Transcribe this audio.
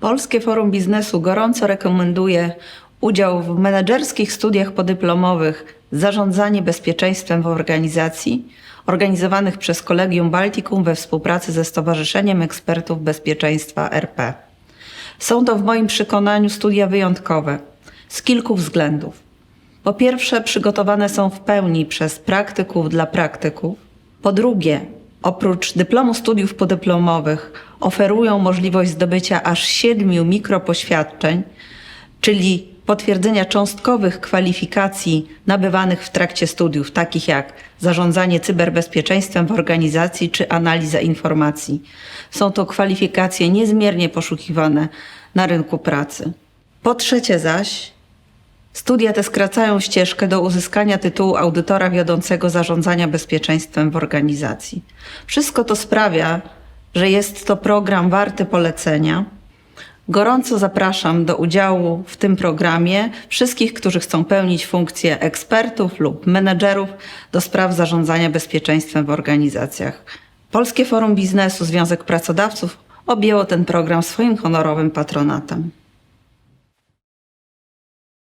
Polskie Forum Biznesu gorąco rekomenduje udział w menedżerskich studiach podyplomowych Zarządzanie bezpieczeństwem w organizacji organizowanych przez Kolegium Baltikum we współpracy ze Stowarzyszeniem Ekspertów Bezpieczeństwa RP. Są to w moim przekonaniu studia wyjątkowe z kilku względów. Po pierwsze, przygotowane są w pełni przez praktyków dla praktyków. Po drugie, oprócz dyplomu studiów podyplomowych, oferują możliwość zdobycia aż siedmiu mikropoświadczeń, czyli potwierdzenia cząstkowych kwalifikacji nabywanych w trakcie studiów, takich jak zarządzanie cyberbezpieczeństwem w organizacji czy analiza informacji. Są to kwalifikacje niezmiernie poszukiwane na rynku pracy. Po trzecie zaś, Studia te skracają ścieżkę do uzyskania tytułu audytora wiodącego zarządzania bezpieczeństwem w organizacji. Wszystko to sprawia, że jest to program warty polecenia. Gorąco zapraszam do udziału w tym programie wszystkich, którzy chcą pełnić funkcje ekspertów lub menedżerów do spraw zarządzania bezpieczeństwem w organizacjach. Polskie Forum Biznesu, Związek Pracodawców objęło ten program swoim honorowym patronatem.